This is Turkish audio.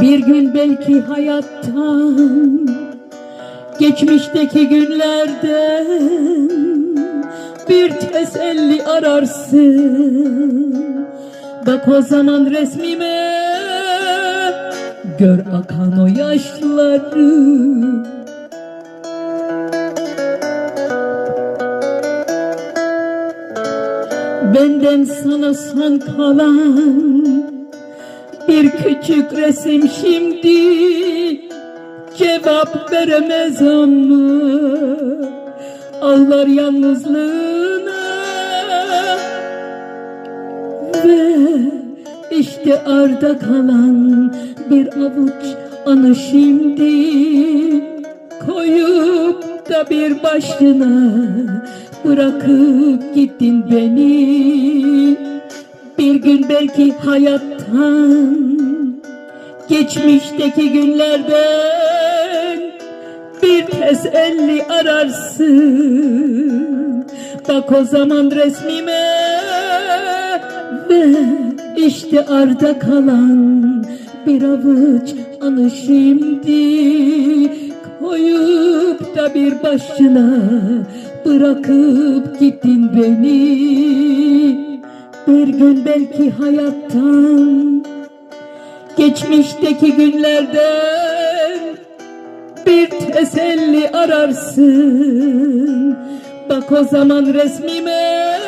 Bir gün belki hayattan Geçmişteki günlerden Bir teselli ararsın. Bak o zaman resmime Gör akan o yaşları. Benden sana son kalan bir küçük resim şimdi cevap veremez ama ağlar yalnızlığına. Ve işte arda kalan bir avuç anı şimdi koyup da bir başına bırakıp gittin beni. Bir gün belki hayattan geçmişteki günlerden bir teselli ararsın. Bak o zaman resmime ve işte arda kalan bir avuç anı şimdi. Koyup da bir başına bırakıp gittin beni. Bir gün belki hayattan geçmişteki günlerden bir teselli ararsın. Bak o zaman resmime